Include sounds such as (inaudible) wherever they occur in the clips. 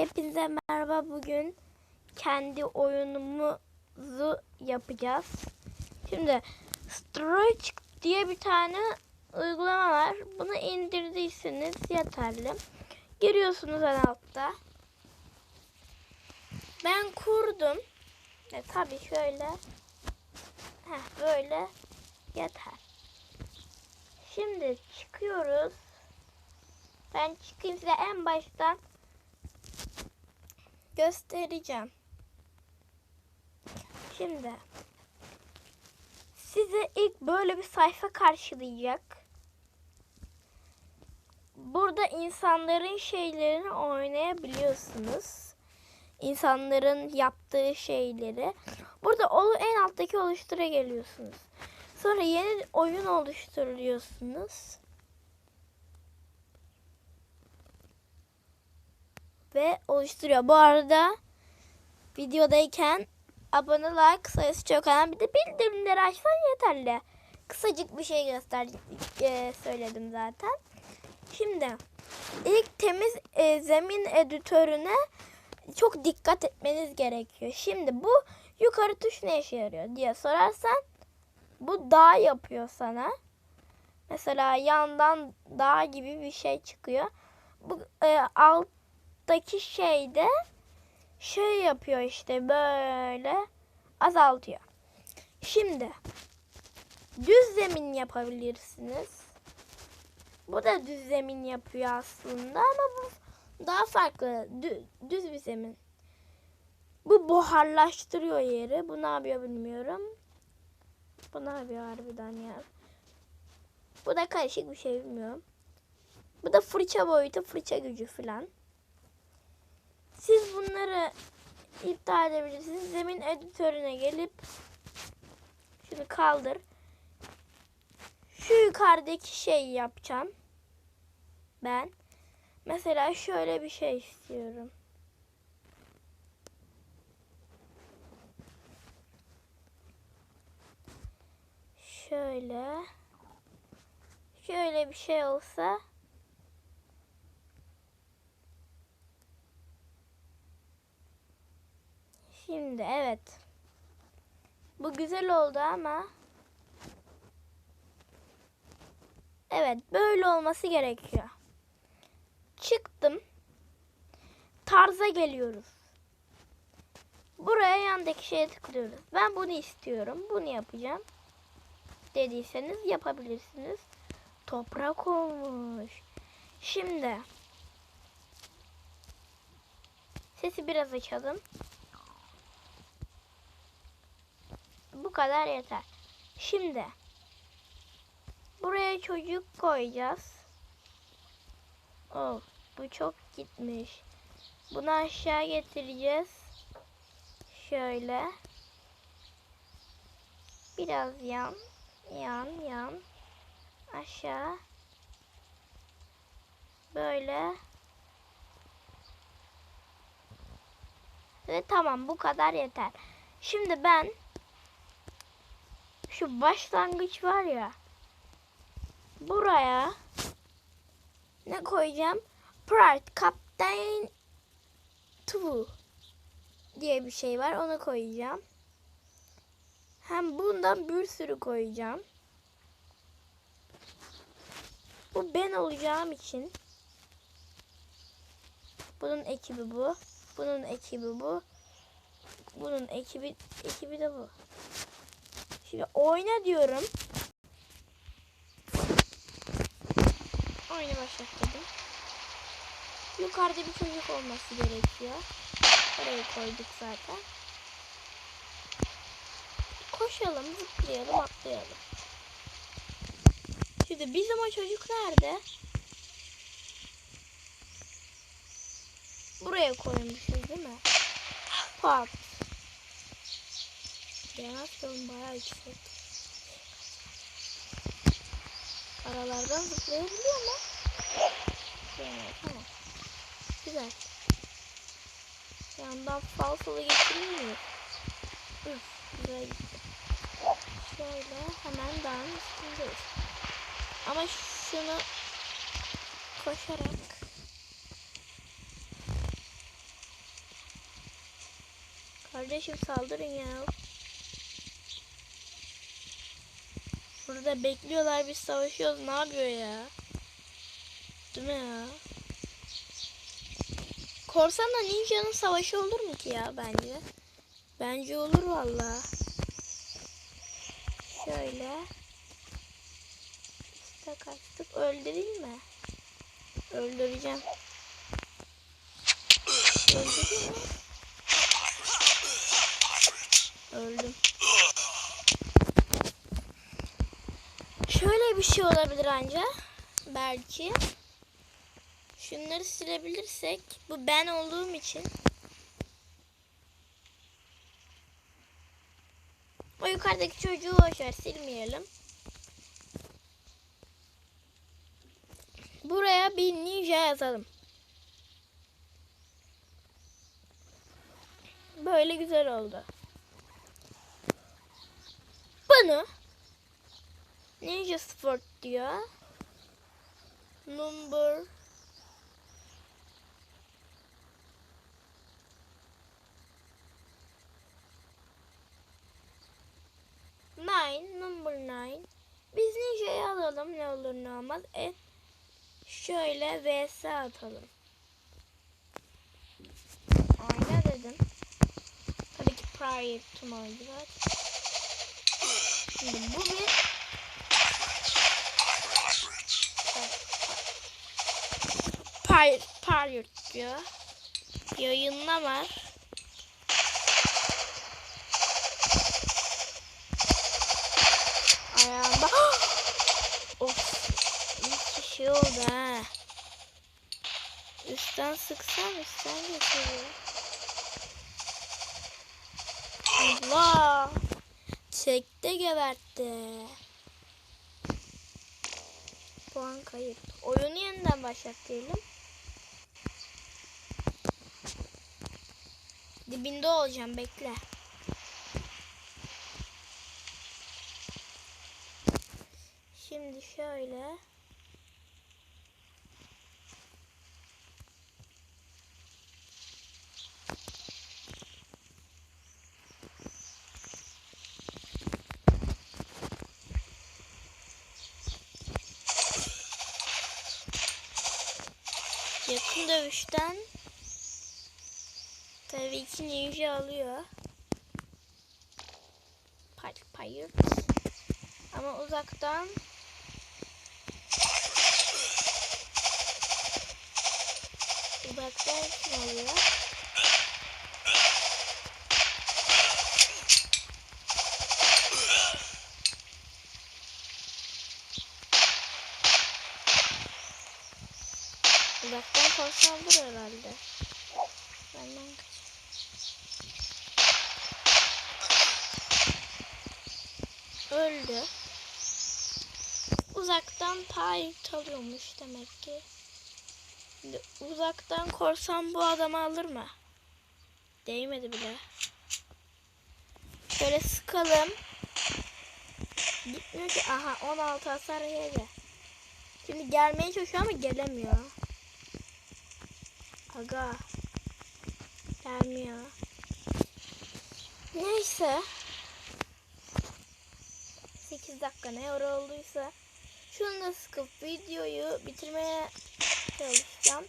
Hepinize merhaba. Bugün kendi oyunumuzu yapacağız. Şimdi Stretch diye bir tane uygulama var. Bunu indirdiyseniz yeterli. Giriyorsunuz en altta. Ben kurdum. E, tabii şöyle. Heh, böyle yeter. Şimdi çıkıyoruz. Ben çıkayım size en baştan göstereceğim. Şimdi size ilk böyle bir sayfa karşılayacak. Burada insanların şeylerini oynayabiliyorsunuz. İnsanların yaptığı şeyleri. Burada olu en alttaki oluştura geliyorsunuz. Sonra yeni oyun oluşturuyorsunuz. Ve oluşturuyor. Bu arada videodayken abone like sayısı çok önemli. Bir de bildirimleri açsan yeterli. Kısacık bir şey göster e, söyledim zaten. Şimdi ilk temiz e, zemin editörüne çok dikkat etmeniz gerekiyor. Şimdi bu yukarı tuş ne işe yarıyor diye sorarsan bu dağ yapıyor sana. Mesela yandan dağ gibi bir şey çıkıyor. Bu e, alttaki şey de şey yapıyor işte böyle azaltıyor. Şimdi düz zemin yapabilirsiniz. Bu da düz zemin yapıyor aslında ama bu daha farklı. Dü- düz bir zemin. Bu buharlaştırıyor yeri. Bu ne yapıyor bilmiyorum. Bu ne yapıyor harbiden ya. Bu da karışık bir şey bilmiyorum. Bu da fırça boyutu, fırça gücü falan. Siz bunları iptal edebilirsiniz. Zemin editörüne gelip şunu kaldır. Şu yukarıdaki şeyi yapacağım. Ben. Mesela şöyle bir şey istiyorum. Şöyle. Şöyle bir şey olsa. Şimdi evet. Bu güzel oldu ama. Evet böyle olması gerekiyor. Çıktım. Tarza geliyoruz. Buraya yandaki şeye tıklıyoruz. Ben bunu istiyorum. Bunu yapacağım. Dediyseniz yapabilirsiniz. Toprak olmuş. Şimdi sesi biraz açalım. Bu kadar yeter. Şimdi buraya çocuk koyacağız. Oh, bu çok gitmiş. Bunu aşağı getireceğiz. Şöyle. Biraz yan, yan, yan. Aşağı. Böyle. Ve tamam bu kadar yeter. Şimdi ben şu başlangıç var ya. Buraya ne koyacağım? Pride Captain 2 diye bir şey var. Onu koyacağım. Hem bundan bir sürü koyacağım. Bu ben olacağım için. Bunun ekibi bu. Bunun ekibi bu. Bunun ekibi ekibi de bu. Şimdi oyna diyorum. Oyunu başlattım. Yukarıda bir çocuk olması gerekiyor. Oraya koyduk zaten. Koşalım, zıplayalım, atlayalım. Şimdi bizim o çocuk nerede? Buraya koymuşuz değil mi? Pat. Genel bayağı yüksek. Aralardan zıplayabiliyor mu? Yani, tamam. Güzel. Yandan falsolu getireyim mi? Üf, güzel gitti. Şöyle hemen dağın üstündeyiz. Ama şunu koşarak Kardeşim saldırın ya. Burada bekliyorlar biz savaşıyoruz. Ne yapıyor ya? Değil mi ya? Korsanla ninjanın savaşı olur mu ki ya bence? Bence olur valla. Şöyle. İşte kaçtık. Öldüreyim mi? Öldüreceğim. Öldüreyim mi? Öldüm. Şöyle bir şey olabilir anca. Belki. Şunları silebilirsek. Bu ben olduğum için. O yukarıdaki çocuğu boşver silmeyelim. Buraya bir ninja yazalım. Böyle güzel oldu. Bunu Ninja Sport diyor. Number Nine, number nine. Biz ninja'yı alalım ne olur ne olmaz. E, şöyle vs atalım. Aynen dedim. Tabii ki prior to Minecraft. Şimdi bu bir Pirate, pirate diyor. Yayınla var. Ayağımda. (gasps) of. Ki şey oldu ha. Üstten sıksam üstten geçiyor. Allah. Çekte gebertti. Puan kayıp. Oyunu yeniden başlat diyelim. Dibinde olacağım bekle. Şimdi şöyle. Yakın dövüşten tabii ki ninja alıyor. Pirate Pirate. Ama uzaktan uzaktan kim alıyor? Uzaktan korsandır herhalde. Öldü. Uzaktan pirate alıyormuş demek ki. Uzaktan korsan bu adamı alır mı? Değmedi bile. Şöyle sıkalım. Gitmiyor ki. Aha 16 hasar yedi. Şimdi gelmeye çalışıyor ama gelemiyor. Aga. Gelmiyor. Neyse. 8 dakika ne ara olduysa şunu sıkıp videoyu bitirmeye çalışacağım.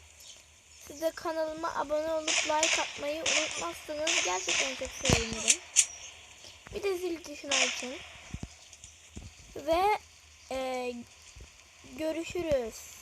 Siz de kanalıma abone olup like atmayı unutmazsanız gerçekten çok sevinirim. Bir de zil tuşunu açın. Ve e, görüşürüz.